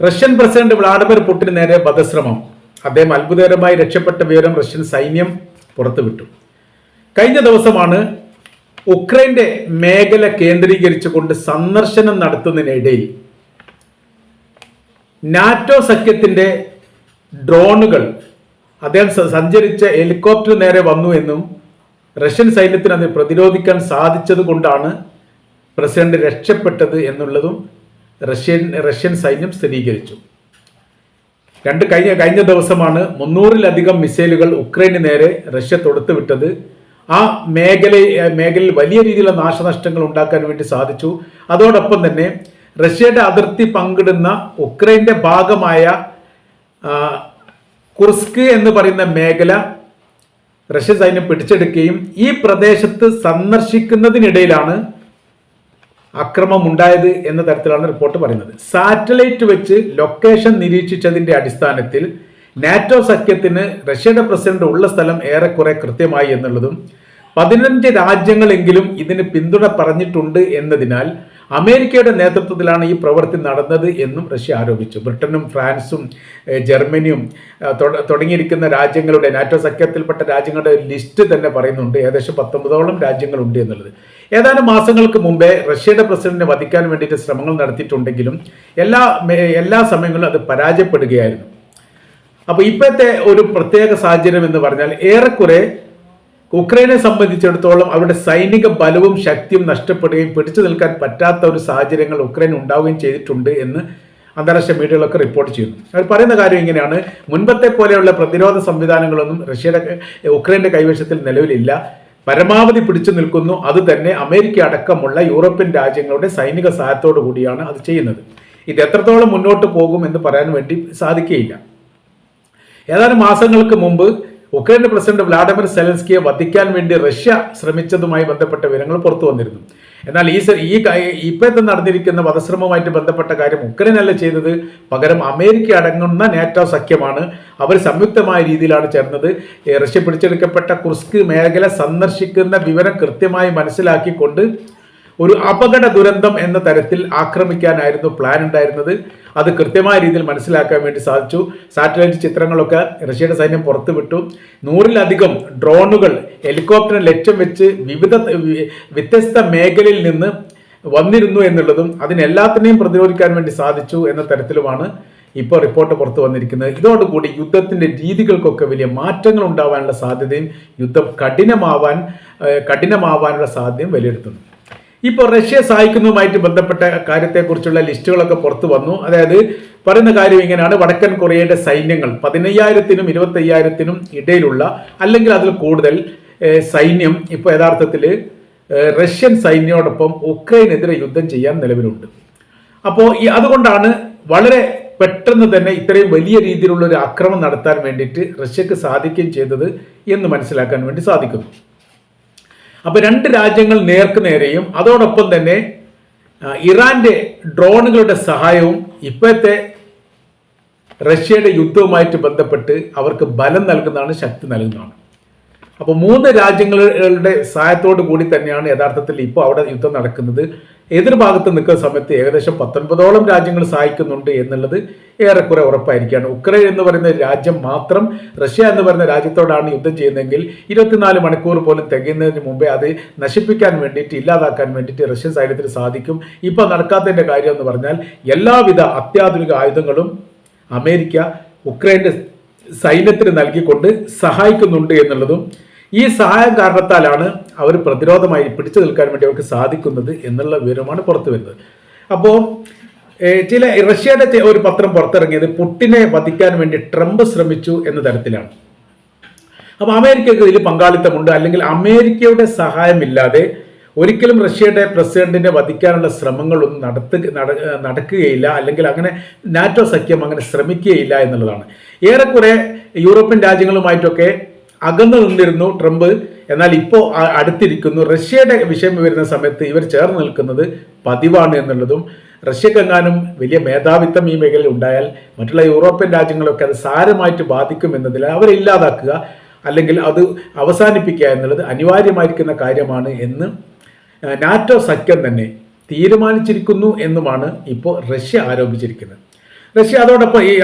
Russian president Vladimir പുടിന് നേരെ വധശ്രമം. അദ്ദേഹം അത്ഭുതകരമായി രക്ഷപ്പെട്ട വിവരം റഷ്യൻ സൈന്യം പുറത്തുവിട്ടു. കഴിഞ്ഞ ദിവസമാണ് ഉക്രൈന്റെ മേഖല കേന്ദ്രീകരിച്ചുകൊണ്ട് സന്ദർശനം നടത്തുന്നതിനിടയിൽ നാറ്റോ സഖ്യത്തിന്റെ ഡ്രോണുകൾ അദ്ദേഹം സഞ്ചരിച്ച ഹെലികോപ്റ്റർ നേരെ വന്നു എന്നും റഷ്യൻ സൈന്യത്തിന് അത് പ്രതിരോധിക്കാൻ സാധിച്ചത് കൊണ്ടാണ് പ്രസിഡന്റ് രക്ഷപ്പെട്ടത് എന്നുള്ളതും റഷ്യൻ റഷ്യൻ സൈന്യം സ്ഥിരീകരിച്ചു. രണ്ട് കഴിഞ്ഞ കഴിഞ്ഞ ദിവസമാണ് മുന്നൂറിലധികം മിസൈലുകൾ ഉക്രൈന് നേരെ റഷ്യ തൊടുത്തുവിട്ടത് ആ മേഖല മേഖലയിൽ വലിയ രീതിയിലുള്ള നാശനഷ്ടങ്ങൾ ഉണ്ടാക്കാൻ വേണ്ടി സാധിച്ചു. അതോടൊപ്പം തന്നെ റഷ്യയുടെ അതിർത്തി പങ്കിടുന്ന ഉക്രൈന്റെ ഭാഗമായ കുർസ്ക് എന്ന് പറയുന്ന മേഖല റഷ്യ സൈന്യം പിടിച്ചെടുക്കുകയും ഈ പ്രദേശത്ത് സന്ദർശിക്കുന്നതിനിടയിലാണ് അക്രമം ഉണ്ടായത് എന്ന തരത്തിലാണ് റിപ്പോർട്ട് പറയുന്നത്. സാറ്റലൈറ്റ് വെച്ച് ലൊക്കേഷൻ നിരീക്ഷിച്ചതിന്റെ അടിസ്ഥാനത്തിൽ നാറ്റോ സഖ്യത്തിന് റഷ്യയുടെ പ്രസിഡന്റ് ഉള്ള സ്ഥലം ഏറെക്കുറെ കൃത്യമായി എന്നുള്ളതും പതിനഞ്ച് രാജ്യങ്ങളെങ്കിലും ഇതിന് പിന്തുണ പറഞ്ഞിട്ടുണ്ട് എന്നതിനാൽ അമേരിക്കയുടെ നേതൃത്വത്തിലാണ് ഈ പ്രവൃത്തി നടന്നത് എന്നും റഷ്യ ആരോപിച്ചു. ബ്രിട്ടനും ഫ്രാൻസും ജർമ്മനിയും തുടങ്ങിയിരിക്കുന്ന രാജ്യങ്ങളുടെ നാറ്റോ സഖ്യത്തിൽപ്പെട്ട രാജ്യങ്ങളുടെ ലിസ്റ്റ് തന്നെ പറയുന്നുണ്ട്. ഏകദേശം പത്തൊമ്പതോളം രാജ്യങ്ങളുണ്ട് എന്നുള്ളത്. ഏതാനും മാസങ്ങൾക്ക് മുമ്പേ റഷ്യയുടെ പ്രസിഡന്റിനെ വധിക്കാൻ വേണ്ടിയിട്ട് ശ്രമങ്ങൾ നടത്തിയിട്ടുണ്ടെങ്കിലും എല്ലാ എല്ലാ സമയങ്ങളിലും അത് പരാജയപ്പെടുകയായിരുന്നു. അപ്പോൾ ഇപ്പോഴത്തെ ഒരു പ്രത്യേക സാഹചര്യം എന്ന് പറഞ്ഞാൽ ഏറെക്കുറെ ഉക്രൈനെ സംബന്ധിച്ചിടത്തോളം അവരുടെ സൈനിക ബലവും ശക്തിയും നഷ്ടപ്പെടുകയും പിടിച്ചു നിൽക്കാൻ പറ്റാത്ത ഒരു സാഹചര്യങ്ങൾ ഉക്രൈൻ ഉണ്ടാവുകയും ചെയ്തിട്ടുണ്ട് എന്ന് അന്താരാഷ്ട്ര മീഡിയകളൊക്കെ റിപ്പോർട്ട് ചെയ്യുന്നു. അവർ പറയുന്ന കാര്യം ഇങ്ങനെയാണ്. മുൻപത്തെ പോലെയുള്ള പ്രതിരോധ സംവിധാനങ്ങളൊന്നും റഷ്യയുടെ ഉക്രൈന്റെ കൈവശത്തിൽ നിലവിലില്ല. പരമാവധി പിടിച്ചു നിൽക്കുന്നു. അത് തന്നെ അമേരിക്ക അടക്കമുള്ള യൂറോപ്യൻ രാജ്യങ്ങളുടെ സൈനിക സഹായത്തോടു കൂടിയാണ് അത് ചെയ്യുന്നത്. ഇത് എത്രത്തോളം മുന്നോട്ട് പോകും എന്ന് പറയാൻ വേണ്ടി സാധിക്കുകയില്ല. ഏതാനും മാസങ്ങൾക്ക് മുമ്പ് ഉക്രൈൻ പ്രസിഡന്റ് വ്ളാഡിമിർ സെലൻസ്കിയെ വധിക്കാൻ വേണ്ടി റഷ്യ ശ്രമിച്ചതുമായി ബന്ധപ്പെട്ട വിവരങ്ങൾ പുറത്തു വന്നിരുന്നു. എന്നാൽ ഈ ഈ ഇപ്പോഴത്തെ നടന്നിരിക്കുന്ന വധശ്രമവുമായിട്ട് ബന്ധപ്പെട്ട കാര്യം ഉക്രൈനല്ല ചെയ്തത്. പകരം അമേരിക്ക അടങ്ങുന്ന നാറ്റോ സഖ്യമാണ്. അവർ സംയുക്തമായ രീതിയിലാണ് ചേർന്നത്. റഷ്യ പിടിച്ചെടുക്കപ്പെട്ട കുർസ്ക് മേഖല സന്ദർശിക്കുന്ന വിവരം കൃത്യമായി മനസ്സിലാക്കിക്കൊണ്ട് ഒരു അപകട ദുരന്തം എന്ന തരത്തിൽ ആക്രമിക്കാനായിരുന്നു പ്ലാൻ ഉണ്ടായിരുന്നത്. അത് കൃത്യമായ രീതിയിൽ മനസ്സിലാക്കാൻ വേണ്ടി സാധിച്ചു. സാറ്റലൈറ്റ് ചിത്രങ്ങളൊക്കെ റഷ്യയുടെ സൈന്യം പുറത്തുവിട്ടു. നൂറിലധികം ഡ്രോണുകൾ ഹെലികോപ്റ്ററിനെ ലക്ഷ്യം വെച്ച് വിവിധ വ്യത്യസ്ത മേഖലയിൽ നിന്ന് വന്നിരുന്നു എന്നുള്ളതും അതിനെല്ലാത്തിനെയും പ്രതിരോധിക്കാൻ വേണ്ടി സാധിച്ചു എന്ന തരത്തിലുമാണ് ഇപ്പോൾ റിപ്പോർട്ട് പുറത്തു വന്നിരിക്കുന്നത്. ഇതോടുകൂടി യുദ്ധത്തിന്റെ രീതികൾക്കൊക്കെ വലിയ മാറ്റങ്ങൾ ഉണ്ടാവാനുള്ള സാധ്യതയും യുദ്ധം കഠിനമാവാൻ കഠിനമാവാനുള്ള സാധ്യതയും വിലയിരുത്തുന്നു. ഇപ്പോൾ റഷ്യ സഹായിക്കുന്നതുമായിട്ട് ബന്ധപ്പെട്ട കാര്യത്തെക്കുറിച്ചുള്ള ലിസ്റ്റുകളൊക്കെ പുറത്തു വന്നു. അതായത് പറയുന്ന കാര്യം ഇങ്ങനെയാണ്. വടക്കൻ കൊറിയയുടെ സൈന്യങ്ങൾ പതിനയ്യായിരത്തിനും ഇരുപത്തി അയ്യായിരത്തിനും ഇടയിലുള്ള അല്ലെങ്കിൽ അതിൽ കൂടുതൽ സൈന്യം ഇപ്പോൾ യഥാർത്ഥത്തിൽ റഷ്യൻ സൈന്യോടൊപ്പം ഉക്രൈനെതിരെ യുദ്ധം ചെയ്യാൻ നിലവിലുണ്ട്. അപ്പോൾ ഈ അതുകൊണ്ടാണ് വളരെ പെട്ടെന്ന് തന്നെ ഇത്രയും വലിയ രീതിയിലുള്ള ഒരു ആക്രമണം നടത്താൻ വേണ്ടിയിട്ട് റഷ്യക്ക് സാധിക്കുകയും ചെയ്തത് എന്ന് മനസ്സിലാക്കാൻ വേണ്ടി സാധിക്കുന്നു. അപ്പൊ രണ്ട് രാജ്യങ്ങൾ നേർക്ക് നേരെയും അതോടൊപ്പം തന്നെ ഇറാന്റെ ഡ്രോണുകളുടെ സഹായവും ഇപ്പോഴത്തെ റഷ്യയുടെ യുദ്ധവുമായിട്ട് ബന്ധപ്പെട്ട് അവർക്ക് ബലം നൽകുന്നതാണ് ശക്തി നൽകുന്നതാണ്. അപ്പോൾ മൂന്ന് രാജ്യങ്ങളുടെ സഹായത്തോടു കൂടി തന്നെയാണ് യഥാർത്ഥത്തിൽ ഇപ്പോൾ അവിടെ യുദ്ധം നടക്കുന്നത്. എതിർഭാഗത്ത് നിൽക്കുന്ന സമയത്ത് ഏകദേശം പത്തൊൻപതോളം രാജ്യങ്ങൾ സഹായിക്കുന്നുണ്ട് എന്നുള്ളത് ഏറെക്കുറെ ഉറപ്പായിരിക്കുകയാണ്. ഉക്രൈൻ എന്ന് പറയുന്ന രാജ്യം മാത്രം റഷ്യ എന്ന് പറയുന്ന രാജ്യത്തോടാണ് യുദ്ധം ചെയ്യുന്നതെങ്കിൽ ഇരുപത്തിനാല് മണിക്കൂർ പോലും തികയുന്നതിന് മുമ്പേ അത് നശിപ്പിക്കാൻ വേണ്ടിയിട്ട് ഇല്ലാതാക്കാൻ വേണ്ടിയിട്ട് റഷ്യൻ സൈന്യത്തിന് സാധിക്കും. ഇപ്പോൾ നടക്കാത്തതിന്റെ കാര്യം എന്ന് പറഞ്ഞാൽ എല്ലാവിധ അത്യാധുനിക ആയുധങ്ങളും അമേരിക്ക ഉക്രൈന്റെ സൈന്യത്തിന് നൽകിക്കൊണ്ട് സഹായിക്കുന്നുണ്ട് എന്നുള്ളതും ഈ സഹായം കാരണത്താലാണ് അവർ പ്രതിരോധമായി പിടിച്ചു നിൽക്കാൻ വേണ്ടി അവർക്ക് സാധിക്കുന്നത് എന്നുള്ള വിവരമാണ് പുറത്തു വരുന്നത്. അപ്പോൾ ചില റഷ്യയുടെ ഒരു പത്രം പുറത്തിറങ്ങിയത് പുട്ടിനെ വധിക്കാൻ വേണ്ടി ട്രംപ് ശ്രമിച്ചു എന്ന തരത്തിലാണ്. അപ്പോൾ അമേരിക്കക്ക് ഇതിൽ പങ്കാളിത്തമുണ്ട്. അല്ലെങ്കിൽ അമേരിക്കയുടെ സഹായമില്ലാതെ ഒരിക്കലും റഷ്യയുടെ പ്രസിഡന്റിനെ വധിക്കാനുള്ള ശ്രമങ്ങളൊന്നും നടത്തു നടക്കുകയില്ല അല്ലെങ്കിൽ അങ്ങനെ നാറ്റോ സഖ്യം അങ്ങനെ ശ്രമിക്കുകയില്ല എന്നുള്ളതാണ്. ഏറെക്കുറെ യൂറോപ്യൻ രാജ്യങ്ങളുമായിട്ടൊക്കെ അകന്നു നിന്നിരുന്നു ട്രംപ്. എന്നാൽ ഇപ്പോൾ അടുത്തിരിക്കുന്നു. റഷ്യയുടെ വിഷയം വരുന്ന സമയത്ത് ഇവർ ചേർന്ന് നിൽക്കുന്നത് പതിവാണ് എന്നുള്ളതും റഷ്യക്കെങ്ങാനും വലിയ മേധാവിത്വം ഈ മേഖലയിൽ ഉണ്ടായാൽ മറ്റുള്ള യൂറോപ്യൻ രാജ്യങ്ങളൊക്കെ അത് സാരമായിട്ട് ബാധിക്കും എന്നതിൽ അവരെ ഇല്ലാതാക്കുക അല്ലെങ്കിൽ അത് അവസാനിപ്പിക്കുക എന്നുള്ളത് അനിവാര്യമായിരിക്കുന്ന കാര്യമാണ് എന്ന് നാറ്റോ സഖ്യം തന്നെ തീരുമാനിച്ചിരിക്കുന്നു എന്നുമാണ് ഇപ്പോൾ റഷ്യ ആരോപിച്ചിരിക്കുന്നത്. റഷ്യ അതോടൊപ്പം ഈ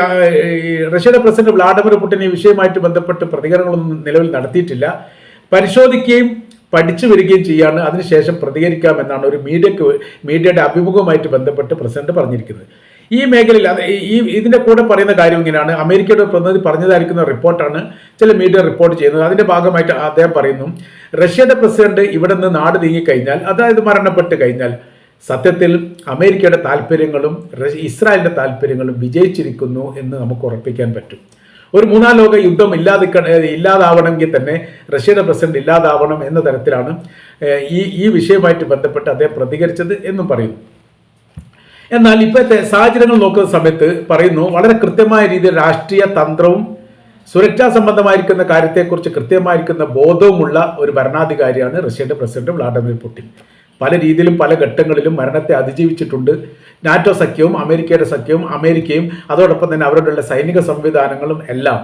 റഷ്യയുടെ പ്രസിഡന്റ് വ്ളാഡിമിർ പുടിൻ ഈ വിഷയമായിട്ട് ബന്ധപ്പെട്ട് പ്രതികരണങ്ങളൊന്നും നിലവിൽ നടത്തിയിട്ടില്ല. പരിശോധിക്കുകയും പഠിച്ചു വരികയും ചെയ്യാണ്. അതിനുശേഷം പ്രതികരിക്കാമെന്നാണ് ഒരു മീഡിയക്ക് മീഡിയയുടെ അഭിമുഖവുമായിട്ട് ബന്ധപ്പെട്ട് പ്രസിഡന്റ് പറഞ്ഞിരിക്കുന്നത്. ഈ മേഖലയിൽ ഈ ഇതിന്റെ കൂടെ പറയുന്ന കാര്യം ഇങ്ങനെയാണ്. അമേരിക്കയുടെ പ്രതിനിധി പറഞ്ഞതായിരിക്കുന്ന റിപ്പോർട്ടാണ് ചില മീഡിയ റിപ്പോർട്ട് ചെയ്യുന്നത്. അതിന്റെ ഭാഗമായിട്ട് അദ്ദേഹം പറയുന്നു റഷ്യയുടെ പ്രസിഡന്റ് ഇവിടെ നിന്ന് നാട് നീങ്ങിക്കഴിഞ്ഞാൽ അതായത് മരണപ്പെട്ട് കഴിഞ്ഞാൽ സത്യത്തിൽ അമേരിക്കയുടെ താല്പര്യങ്ങളും ഇസ്രായേലിന്റെ താല്പര്യങ്ങളും വിജയിച്ചിരിക്കുന്നു എന്ന് നമുക്ക് ഉറപ്പിക്കാൻ പറ്റും. ഒരു മൂന്നാം ലോക യുദ്ധം ഇല്ലാതെ ഇല്ലാതാവണമെങ്കിൽ തന്നെ റഷ്യയുടെ പ്രസിഡന്റ് ഇല്ലാതാവണം എന്ന തരത്തിലാണ് ഈ ഈ വിഷയവുമായിട്ട് ബന്ധപ്പെട്ട് അദ്ദേഹം പ്രതികരിച്ചത് എന്നും പറയുന്നു. എന്നാൽ ഇപ്പോഴത്തെ സാഹചര്യങ്ങൾ നോക്കുന്ന സമയത്ത് പറയുന്നു വളരെ കൃത്യമായ രീതിയിൽ രാഷ്ട്രീയ തന്ത്രവും സുരക്ഷാ സംബന്ധമായിരിക്കുന്ന കാര്യത്തെക്കുറിച്ച് കൃത്യമായിരിക്കുന്ന ബോധവുമുള്ള ഒരു ഭരണാധികാരിയാണ് റഷ്യയുടെ പ്രസിഡന്റ് വ്ളാഡിമിർ പുടിൻ. പല രീതിയിലും പല ഘട്ടങ്ങളിലും മരണത്തെ അതിജീവിച്ചിട്ടുണ്ട്. നാറ്റോ സഖ്യവും അമേരിക്കയുടെ സഖ്യവും അമേരിക്കയും അതോടൊപ്പം തന്നെ അവരുടെ സൈനിക സംവിധാനങ്ങളും എല്ലാം.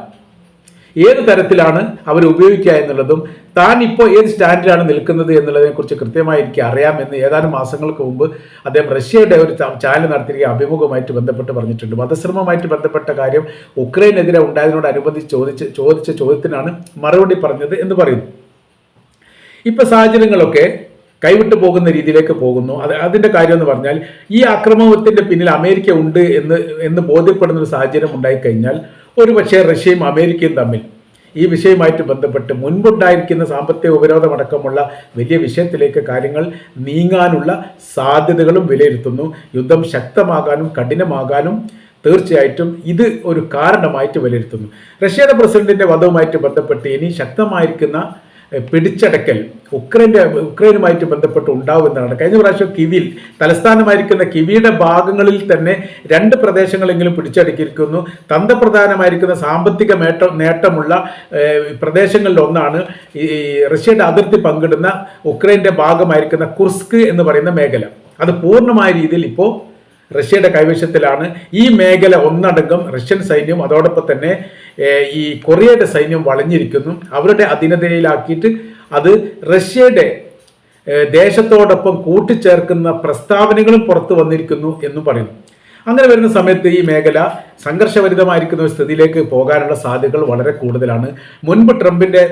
ഏത് തരത്തിലാണ് അവർ ഉപയോഗിക്കുക എന്നുള്ളതും താൻ ഇപ്പോൾ ഏത് സ്റ്റാൻഡിലാണ് നിൽക്കുന്നത് എന്നുള്ളതിനെ കുറിച്ച് കൃത്യമായി എനിക്ക് അറിയാമെന്ന് ഏതാനും മാസങ്ങൾക്ക് മുമ്പ് അദ്ദേഹം റഷ്യയുടെ ഒരു ചാനൽ നടത്തിയ അഭിമുഖമായിട്ട് ബന്ധപ്പെട്ട് പറഞ്ഞിട്ടുണ്ട്. വധശ്രമമായിട്ട് ബന്ധപ്പെട്ട കാര്യം ഉക്രൈനെതിരെ ഉണ്ടായതിനോടനുബന്ധിച്ച് ചോദിച്ച് ചോദിച്ച ചോദ്യത്തിനാണ് മറുപടി പറഞ്ഞത് എന്ന് പറയുന്നു. ഇപ്പൊ സാഹചര്യങ്ങളൊക്കെ കൈവിട്ടു പോകുന്ന രീതിയിലേക്ക് പോകുന്നു. അത് അതിന്റെ കാര്യം എന്ന് പറഞ്ഞാൽ ഈ ആക്രമണത്തിന്റെ പിന്നിൽ അമേരിക്ക ഉണ്ട് എന്ന് എന്ന് ബോധ്യപ്പെടുന്ന ഒരു സാഹചര്യം ഉണ്ടായിക്കഴിഞ്ഞാൽ ഒരുപക്ഷെ റഷ്യയും അമേരിക്കയും തമ്മിൽ ഈ വിഷയവുമായിട്ട് ബന്ധപ്പെട്ട് മുൻപുണ്ടായിരിക്കുന്ന സാമ്പത്തിക ഉപരോധമടക്കമുള്ള വലിയ വിഷയത്തിലേക്ക് കാര്യങ്ങൾ നീങ്ങാനുള്ള സാധ്യതകളും വിലയിരുത്തുന്നു. യുദ്ധം ശക്തമാകാനും കഠിനമാകാനും തീർച്ചയായിട്ടും ഇത് ഒരു കാരണമായിട്ട് വിലയിരുത്തുന്നു. റഷ്യയുടെ പ്രസിഡന്റിന്റെ വധവുമായിട്ട് ബന്ധപ്പെട്ട് ഇനി ശക്തമായിരിക്കുന്ന പിടിച്ചടക്കൽ ഉക്രൈന്റെ ഉക്രൈനുമായിട്ട് ബന്ധപ്പെട്ട് ഉണ്ടാവുമെന്നാണ് കഴിഞ്ഞ പ്രാവശ്യം കിവിൽ തലസ്ഥാനമായിരിക്കുന്ന കിവിയുടെ ഭാഗങ്ങളിൽ തന്നെ രണ്ട് പ്രദേശങ്ങളെങ്കിലും പിടിച്ചടക്കിയിരിക്കുന്നു. തന്ത്രപ്രധാനമായിരിക്കുന്ന സാമ്പത്തിക നേട്ടം നേട്ടമുള്ള പ്രദേശങ്ങളിൽ ഒന്നാണ് ഈ റഷ്യയുടെ അതിർത്തി പങ്കിടുന്ന ഉക്രൈന്റെ ഭാഗമായിരിക്കുന്ന കുർസ്ക് എന്ന് പറയുന്ന മേഖല. അത് പൂർണമായ രീതിയിൽ ഇപ്പോൾ റഷ്യയുടെ കൈവശത്തിലാണ് ഈ മേഖല ഒന്നടങ്കം റഷ്യൻ സൈന്യം അതോടൊപ്പം തന്നെ ഈ കൊറിയയുടെ സൈന്യം വളഞ്ഞിരിക്കുന്നു. അവരുടെ അധീനതയിലാക്കിയിട്ട് അത് റഷ്യയുടെ ദേശത്തോടൊപ്പം കൂട്ടിച്ചേർക്കുന്ന പ്രസ്താവനകളും പുറത്തു വന്നിരിക്കുന്നു എന്ന് പറയുന്നു. അങ്ങനെ വരുന്ന സമയത്ത് ഈ മേഖല സംഘർഷഭരിതമായിരിക്കുന്ന ഒരു സ്ഥിതിയിലേക്ക് പോകാനുള്ള സാധ്യതകൾ വളരെ കൂടുതലാണ്. മുൻപ് ട്രംപിന്റെ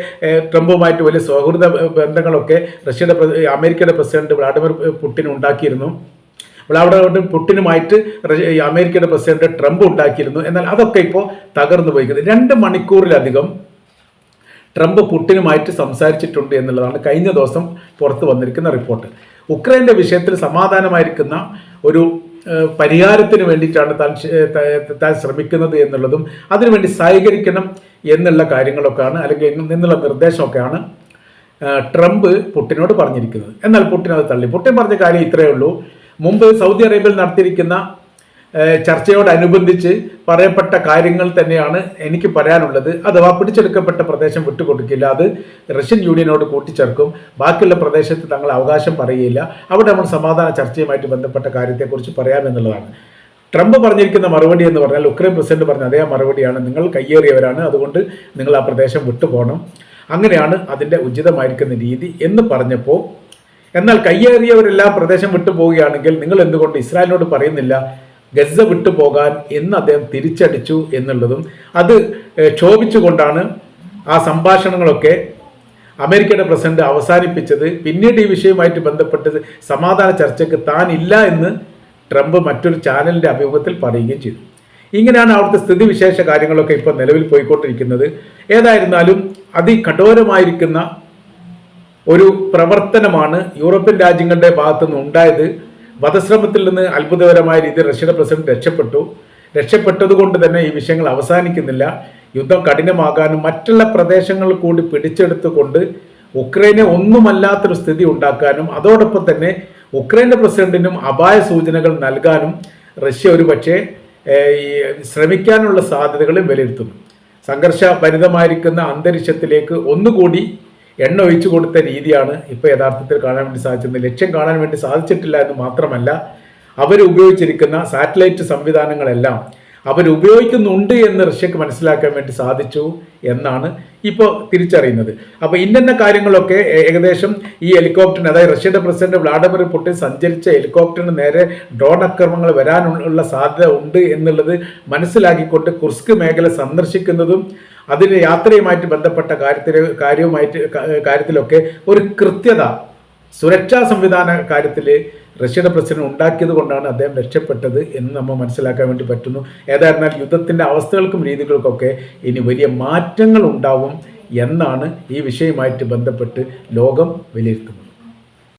ട്രംപുമായിട്ട് വലിയ സൗഹൃദ ബന്ധങ്ങളൊക്കെ റഷ്യയുടെ അമേരിക്കയുടെ പ്രസിഡന്റ് വ്ളാഡിമിർ പുടിൻ ഉണ്ടാക്കിയിരുന്നു. വ്ളാഡിമിർ പുട്ടിനുമായിട്ട് റഷ്യ- ഈ അമേരിക്കയുടെ പ്രസിഡന്റ് ട്രംപ് ഉണ്ടാക്കിയിരുന്നു. എന്നാൽ അതൊക്കെ ഇപ്പോൾ തകർന്നു പോയിരിക്കുന്നത് രണ്ട് മണിക്കൂറിലധികം ട്രംപ് പുട്ടിനുമായിട്ട് സംസാരിച്ചിട്ടുണ്ട് എന്നുള്ളതാണ് കഴിഞ്ഞ ദിവസം പുറത്തു വന്നിരിക്കുന്ന റിപ്പോർട്ട്. ഉക്രൈന്റെ വിഷയത്തിൽ സമാധാനമായിരിക്കുന്ന ഒരു പരിഹാരത്തിന് വേണ്ടിയിട്ടാണ് താൻ താൻ ശ്രമിക്കുന്നത് എന്നുള്ളതും അതിനുവേണ്ടി സഹകരിക്കണം എന്നുള്ള കാര്യങ്ങളൊക്കെയാണ് അല്ലെങ്കിൽ എന്നുള്ള നിർദ്ദേശമൊക്കെയാണ് ട്രംപ് പുട്ടിനോട് പറഞ്ഞിരിക്കുന്നത്. എന്നാൽ പുട്ടിൻ അത് തള്ളി. പുട്ടിൻ പറഞ്ഞ കാര്യം ഇത്രയേ ഉള്ളൂ. മുമ്പ് സൗദി അറേബ്യയിൽ നടത്തിയിരിക്കുന്ന ചർച്ചയോടനുബന്ധിച്ച് പറയപ്പെട്ട കാര്യങ്ങൾ തന്നെയാണ് എനിക്ക് പറയാനുള്ളത്. അഥവാ പിടിച്ചെടുക്കപ്പെട്ട പ്രദേശം വിട്ടുകൊടുക്കില്ല. അത് റഷ്യൻ യൂണിയനോട് കൂട്ടിച്ചേർക്കും. ബാക്കിയുള്ള പ്രദേശത്ത് തങ്ങൾ അവകാശം പറയുകയില്ല. അവിടെ നമ്മൾ സമാധാന ചർച്ചയുമായിട്ട് ബന്ധപ്പെട്ട കാര്യത്തെക്കുറിച്ച് പറയാമെന്നുള്ളതാണ്. ട്രംപ് പറഞ്ഞിരിക്കുന്ന മറുപടി എന്ന് പറഞ്ഞാൽ ഉക്രൈൻ പ്രസിഡന്റ് പറഞ്ഞ അതേ മറുപടിയാണ്. നിങ്ങൾ കയ്യേറിയവരാണ്. അതുകൊണ്ട് നിങ്ങൾ ആ പ്രദേശം വിട്ടുപോകണം. അങ്ങനെയാണ് അതിന്റെ ഉചിതമായിരിക്കുന്ന രീതി എന്ന് പറഞ്ഞപ്പോൾ എന്നാൽ കയ്യേറിയവരെല്ലാം പ്രദേശം വിട്ടു പോവുകയാണെങ്കിൽ നിങ്ങൾ എന്തുകൊണ്ട് ഇസ്രായേലിനോട് പറയുന്നില്ല? ഗസ വിട്ടു പോകാൻ എന്ന് അദ്ദേഹം തിരിച്ചടിച്ചു എന്നുള്ളതും അത് ക്ഷോഭിച്ചുകൊണ്ടാണ് ആ സംഭാഷണങ്ങളൊക്കെ അമേരിക്കയുടെ പ്രസിഡന്റ് അവസാനിപ്പിച്ചത്. പിന്നീട് ഈ വിഷയവുമായിട്ട് ബന്ധപ്പെട്ട് സമാധാന ചർച്ചയ്ക്ക് താൻ ഇല്ല എന്ന് ട്രംപ് മറ്റൊരു ചാനലിന്റെ അഭിമുഖത്തിൽ പറയുകയും ചെയ്തു. ഇങ്ങനെയാണ് അവിടുത്തെ സ്ഥിതിവിശേഷ കാര്യങ്ങളൊക്കെ ഇപ്പോൾ നിലവിൽ പോയിക്കൊണ്ടിരിക്കുന്നത്. ഏതായിരുന്നാലും അതികഠോരമായിരിക്കുന്ന ഒരു പ്രവർത്തനമാണ് യൂറോപ്യൻ രാജ്യങ്ങളുടെ ഭാഗത്തു നിന്ന് ഉണ്ടായത്. വധശ്രമത്തിൽ നിന്ന് അത്ഭുതകരമായ രീതിയിൽ റഷ്യയുടെ പ്രസിഡന്റ് രക്ഷപ്പെട്ടു. രക്ഷപ്പെട്ടതുകൊണ്ട് തന്നെ ഈ വിഷയങ്ങൾ അവസാനിക്കുന്നില്ല. യുദ്ധം കഠിനമാകാനും മറ്റുള്ള പ്രദേശങ്ങൾ കൂടി പിടിച്ചെടുത്തുകൊണ്ട് ഉക്രൈനെ ഒന്നുമല്ലാത്തൊരു സ്ഥിതി ഉണ്ടാക്കാനും അതോടൊപ്പം തന്നെ ഉക്രൈന്റെ പ്രസിഡന്റിനും അപായ സൂചനകൾ നൽകാനും റഷ്യ ഒരു പക്ഷേ ഈ ശ്രമിക്കാനുള്ള സാധ്യതകളും വിലയിരുത്തുന്നു. സംഘർഷഭരിതമായിരിക്കുന്ന അന്തരീക്ഷത്തിലേക്ക് ഒന്നുകൂടി എണ്ണ ഒഴിച്ചു കൊടുത്ത രീതിയാണ് ഇപ്പോൾ യഥാർത്ഥത്തിൽ കാണാൻ വേണ്ടി സാധിച്ചത്. ലക്ഷ്യം കാണാൻ വേണ്ടി സാധിച്ചിട്ടില്ല എന്ന് മാത്രമല്ല അവർ ഉപയോഗിച്ചിരിക്കുന്ന സാറ്റലൈറ്റ് സംവിധാനങ്ങളെല്ലാം അവരുപയോഗിക്കുന്നുണ്ട് എന്ന് റഷ്യക്ക് മനസ്സിലാക്കാൻ വേണ്ടി സാധിച്ചു എന്നാണ് ഇപ്പോൾ തിരിച്ചറിയുന്നത്. അപ്പോൾ ഇന്നെന്ന കാര്യങ്ങളൊക്കെ ഏകദേശം ഈ ഹെലികോപ്റ്ററിന് അതായത് റഷ്യയുടെ പ്രസിഡന്റ് വ്ളാഡിമിർ പുട്ടിൻ സഞ്ചരിച്ച ഹെലികോപ്റ്ററിന് നേരെ ഡ്രോൺ ആക്രമണങ്ങൾ വരാനുള്ള സാധ്യത ഉണ്ട് എന്നുള്ളത് മനസ്സിലാക്കിക്കൊണ്ട് കുർസ്ക് മേഖല സന്ദർശിക്കുന്നതും അതിന് യാത്രയുമായിട്ട് ബന്ധപ്പെട്ട കാര്യത്തിൽ കാര്യവുമായിട്ട് കാര്യത്തിലൊക്കെ ഒരു കൃത്യത സുരക്ഷാ സംവിധാന കാര്യത്തിൽ റഷ്യയുടെ പ്രസിഡന്റ് ഉണ്ടാക്കിയത് കൊണ്ടാണ് അദ്ദേഹം രക്ഷപ്പെട്ടത് എന്ന് നമ്മൾ മനസ്സിലാക്കാൻ വേണ്ടി പറ്റുന്നു. ഏതായിരുന്നാൽ യുദ്ധത്തിന്റെ അവസ്ഥകൾക്കും രീതികൾക്കൊക്കെ ഇനി വലിയ മാറ്റങ്ങൾ ഉണ്ടാവും എന്നാണ് ഈ വിഷയമായിട്ട് ബന്ധപ്പെട്ട് ലോകം വിലയിരുത്തുന്നത്.